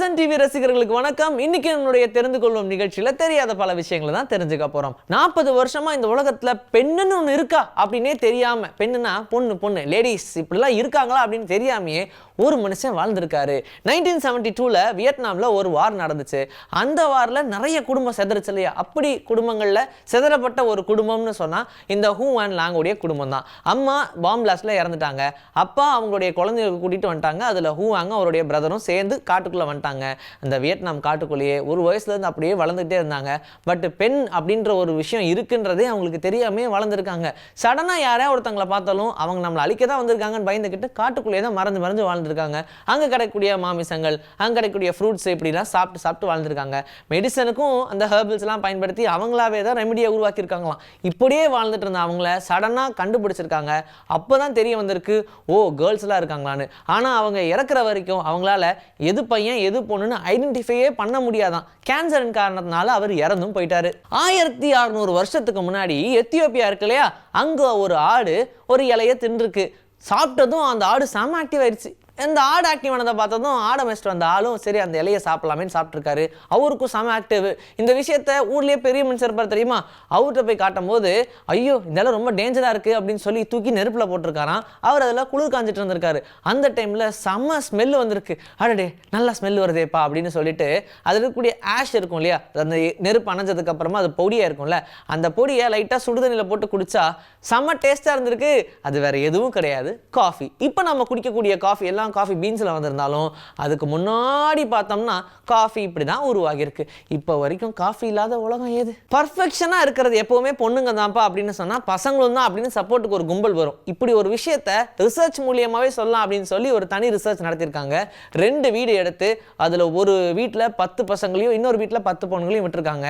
doesn't Sun TV ரசிகர்களுக்கு வணக்கம். இன்னைக்கு நம்மளுடைய தெரிந்து கொள்வோம் நிகழ்ச்சியில தெரியாத பல விஷயங்களை தான் தெரிஞ்சுக்க போறோம். நாற்பது வருஷமா இந்த உலகத்துல பெண்ணுன்னு ஒன்று இருக்கா? அப்படின்னே தெரியாம பெண்ணுனா பொண்ணு பொண்ணு லேடிஸ் இப்படிலாம் இருக்காங்களா அப்படின்னு தெரியாமையே ஒரு மனுஷன் வாழ்ந்திருக்காரு. நைன்டீன் செவன்டி டூவில் வியட்நாமில் ஒரு வார் நடந்துச்சு. அந்த வாரில் நிறைய குடும்பம் செதறிச்சு இல்லையா? அப்படி குடும்பங்களில் செதறப்பட்ட ஒரு குடும்பம்னு சொன்னால் இந்த ஹூ அண்ட் லாங்குடைய குடும்பம் தான். அம்மா பாம் பிளாஸ்டில் இறந்துட்டாங்க. அப்பா அவங்களுடைய குழந்தைகளுக்கு கூட்டிகிட்டு வந்துட்டாங்க. அதில் ஹூ அங்க அவருடைய பிரதரும் சேர்ந்து காட்டுக்குள்ளே வந்துட்டாங்க. அந்த வியட்நாம் காட்டுக்குள்ளேயே ஒரு வயசுலேருந்து அப்படியே வளர்ந்துகிட்டே இருந்தாங்க. பட் பெண் அப்படின்ற ஒரு விஷயம் இருக்குன்றதே அவங்களுக்கு தெரியாமே வளர்ந்துருக்காங்க. சடனாக யாரையா ஒருத்தங்களை பார்த்தாலும் அவங்க நம்மளை அழிக்க தான் வந்திருக்காங்கன்னு பயந்துக்கிட்டு காட்டுக்குள்ளேயே தான் மறைஞ்சு மறைஞ்சு வாழ்ந்துருக்காங்க. அங்கே கிடைக்கக்கூடிய மாமிசங்கள் அங்கே கிடைக்கக்கூடிய ஃப்ரூட்ஸ் இப்படிலாம் சாப்பிட்டு சாப்பிட்டு வாழ்ந்துருக்காங்க. மெடிசனுக்கும் அந்த ஹேர்பிள்ஸ்லாம் பயன்படுத்தி அவங்களாவே தான் ரெமெடியை உருவாக்கியிருக்காங்களாம். இப்படியே வாழ்ந்துட்டு இருந்த அவங்கள சடனாக கண்டுபிடிச்சிருக்காங்க. அப்போ தான் தெரிய வந்திருக்கு ஓ கேர்ள்ஸ்லாம் இருக்காங்களான்னு. ஆனால் அவங்க இறக்குற வரைக்கும் அவங்களால எது பையன் எது பொண்ணுன்னு ஐடென்டிஃபையே பண்ண முடியாதான். கேன்சரின் காரணத்தினால அவர் இறந்தும் போயிட்டாரு. ஆயிரத்தி அறுநூறு வருஷத்துக்கு முன்னாடி எத்தியோப்பியா இருக்கு இல்லையா? அங்கே ஒரு ஆடு ஒரு இலைய தின்றுருக்கு. சாப்பிட்டதும் அந்த ஆடு செம ஆக்டிவ் ஆயிடுச்சு. இந்த ஆடு ஆக்டிவ் ஆனதை பார்த்ததும் ஆடை மெஸ்ட்டு வந்த ஆளும் சரி அந்த இலையை சாப்பிடலாமேன்னு சாப்பிட்ருக்காரு அவருக்கும் செம ஆக்டிவ் இந்த விஷயத்த ஊர்லேயே பெரிய மனுஷர் இருப்பார் தெரியுமா? அவர்கிட்ட போய் காட்டும் போது ஐயோ இதெல்லாம் ரொம்ப டேஞ்சராக இருக்குது அப்படின்னு சொல்லி தூக்கி நெருப்பில் போட்டிருக்காராம். அவர் அதில் குளிர் காஞ்சிட்டு இருந்திருக்காரு. அந்த டைமில் செம்ம ஸ்மெல் வந்திருக்கு. அடடே நல்லா ஸ்மெல் வருதேப்பா அப்படின்னு சொல்லிட்டு அதில் இருக்கக்கூடிய ஆஷ் இருக்கும் இல்லையா? அந்த நெருப்பு அணைஞ்சதுக்கு அப்புறமா அது பொடியாக இருக்கும்ல? அந்த பொடியை லைட்டாக சுடுதண்ணியில் போட்டு குடித்தா செம்ம டேஸ்ட்டாக இருந்திருக்கு. அது வேறு எதுவும் கிடையாது. காஃபி இப்போ நம்ம குடிக்கக்கூடிய காஃபி எல்லாம் காஃபி பீன்ஸில் வந்திருந்தாலும் அதுக்கு முன்னாடி பார்த்தோம்னா காஃபி இப்படி தான் உருவாகியிருக்கு. இப்போ வரைக்கும் காஃபி இல்லாத உலகம் ஏது? பர்ஃபெக்ஷனாக இருக்கிறது எப்போவுமே பொண்ணுங்க தான்ப்பா அப்படின்னு சொன்னால் பசங்களும் தான் அப்படின்னு சப்போர்ட்டுக்கு ஒரு கும்பல் வரும். இப்படி ஒரு விஷயத்த ரிசர்ச் மூலியமாகவே சொல்லலாம் அப்படின்னு சொல்லி ஒரு தனி ரிசர்ச் நடத்தியிருக்காங்க. ரெண்டு வீடு எடுத்து அதில் ஒரு வீட்டில் பத்து பசங்களையும் இன்னொரு வீட்டில் பத்து பொண்ணுங்களையும் விட்டுருக்காங்க.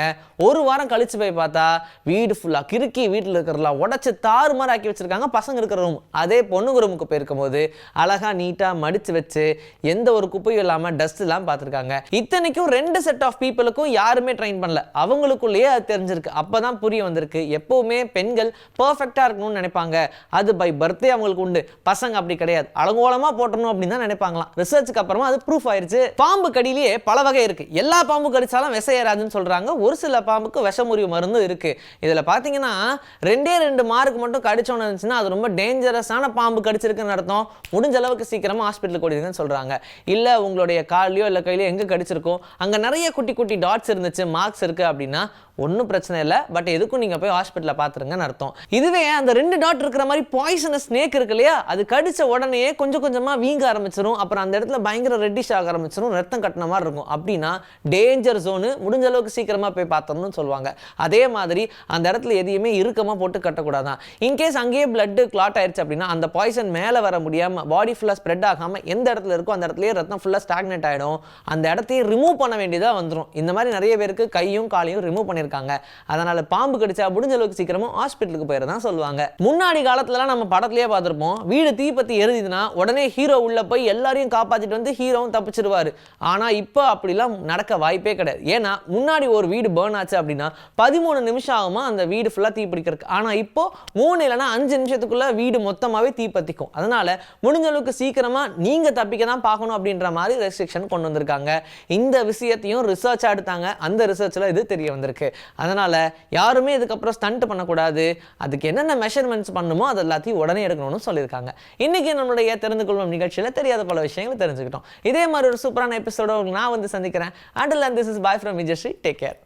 ஒரு வாரம் கழிச்சு போய் பார்த்தா வீடு ஃபுல்லாக கிறுக்கி வீட்டில் இருக்கிறலாம் உடச்சி தாறுமாறு ஆக்கி வச்சிருக்காங்க பசங்க இருக்கிற ரூம் அதே பொண்ணுங்க ரூமுக்கு போயிருக்கும் போது அழகாக நீட்டாக மடித்து வச்சு எந்த ஒரு குப்பையும் இல்லாமல் டஸ்ட் எல்லாம் பார்த்துருக்காங்க. இத்தனைக்கும் ரெண்டு செட் ஆஃப் பீப்புளுக்கும் யாருமே ட்ரெயின் பண்ணல. அவங்களுக்குள்ளேயே அது தெரிஞ்சிருக்கு. அப்பதான் புரிய வந்திருக்கு. எப்பவுமே பெண்கள் பர்ஃபெக்டாக இருக்கணும்னு நினைப்பாங்க. அது பை பர்த்டே அவங்களுக்கு உண்டு. பசங்க அப்படி கிடையாது. அலங்கோலமாக போட்டணும் அப்படின்னு தான் நினைப்பாங்களாம். ரிசர்ச்சுக்கு அப்புறமா அது ப்ரூஃப் ஆயிருச்சு. பாம்பு கடியிலேயே பல வகை இருக்கு. எல்லா பாம்பு கடிச்சாலும் விஷ ஏறாதுன்னு சொல்றாங்க. ஒரு சில பாம்புக்கு விஷமுறிவு மருந்து இருக்கு. இதுல பாத்தீங்கன்னா ரெண்டே ரெண்டு மார்க் மட்டும் கடிச்சோன்னு இருந்துச்சுன்னா அது ரொம்ப டேஞ்சரஸான பாம்பு கடிச்சிருக்குன்னு அர்த்தம். முடிஞ்ச அளவுக்கு சீக்கிரமா ஹாஸ்பிட்டலுக்கு ஓடிடுங்கன்னு சொல்றாங்க. இல்ல உங்களுடைய கால்லையோ இல்ல கையிலையோ எங்க கடிச்சிருக்கோம் அங்க நிறைய குட்டி குட்டி டாட்ஸ் இருந்துச்சு மார்க்ஸ் இருக்கு அப்படின்னா ஒன்றும் பிரச்சனை இல்லை. பட் எதுக்கும் நீங்கள் போய் ஹாஸ்பிட்டலில் பார்த்துருங்கன்னு அர்த்தம். இதுவே அந்த ரெண்டு டாட் இருக்கிற மாதிரி பாய்சனஸ் ஸ்னேக் இருக்கு இல்லையா? அது கடிச்ச உடனே கொஞ்சம் கொஞ்சமாக வீங்க ஆரம்பிச்சிடும் அப்புறம் அந்த இடத்துல பயங்கர ரெட்டிஷ் ஆக ஆரம்பிச்சிடும் ரத்தம் கட்டின மாதிரி இருக்கும். அப்படின்னா டேஞ்சர் ஜோனு முடிஞ்ச அளவுக்கு சீக்கிரமாக போய் பார்த்தோம்னு சொல்லுவாங்க. அதே மாதிரி அந்த இடத்துல எதையுமே இறுக்கமாக போட்டு கட்டக்கூடாதான். இன்கேஸ் அங்கேயே பிளட்டு கிளாட் ஆயிடுச்சு அப்படின்னா அந்த பாய்சன் மேலே வர முடியாமல் பாடி ஃபுல்லாக ஸ்ப்ரெட் ஆகாமல் எந்த இடத்துல இருக்கோ அந்த இடத்துலயே ரத்தம் ஃபுல்லாக ஸ்டாக்னேட் ஆகிடும் அந்த இடத்தையும் ரிமூவ் பண்ண வேண்டியதாக வந்துடும் இந்த மாதிரி நிறைய பேருக்கு கையும் காலையும் ரிமூவ் பண்ணியிருக்காங்க இருக்காங்க. அதனால பாம்பு கடிச்சா முடிஞ்ச அளவுக்கு சீக்கிரமா ஹாஸ்பிட்டலுக்கு போயிடதான் சொல்லுவாங்க. முன்னாடி காலத்துலலாம் நம்ம படத்துலயே பார்த்துருப்போம். வீடு தீப்பத்தி எரிஞ்சுதுன்னா உடனே ஹீரோ உள்ள போய் எல்லாரையும் காப்பாத்திட்டு வந்து ஹீரோவும் தப்பிச்சிருவாரு. ஆனா இப்போ அப்படிலாம் நடக்க வாய்ப்பே கிடையாது. ஏன்னா முன்னாடி ஒரு வீடு பேர்ன் ஆச்சு அப்படின்னா பதிமூணு நிமிஷம் ஆகுமா அந்த வீடு ஃபுல்லாக தீப்பிடிக்கிறதுக்கு ஆனா இப்போ மூணு இல்லைன்னா அஞ்சு நிமிஷத்துக்குள்ள வீடு மொத்தமாவே தீப்பத்திக்கும் அதனால முடிஞ்ச அளவுக்கு சீக்கிரமா நீங்க தப்பிக்க தான் பார்க்கணும் அப்படின்ற மாதிரி ரெஸ்ட்ரிக்ஷன் கொண்டு வந்திருக்காங்க. இந்த விஷயத்தையும் ரிசர்ச் எடுத்தாங்க. அந்த ரிசர்ச்ல இது தெரிய வந்திருக்கு. அதனால யாருமே இதுக்கப்புறம் ஸ்டண்ட் பண்ணக்கூடாது. அதுக்கு என்னென்ன மெஷர்மெண்ட்ஸ் பண்ணுமோ அது எல்லாத்தையும் உடனே எடுக்கணும்னு சொல்லியிருக்காங்க. இன்னைக்கு நம்மளுடைய தெரிந்து கொள்ளும் நிகழ்ச்சியில் தெரியாத பல விஷயங்களை தெரிஞ்சுக்கிட்டோம். இதே மாதிரி ஒரு சூப்பரான எபிசோட நான் வந்து சந்திக்கிறேன். Until and this is bye from Vijayasri take care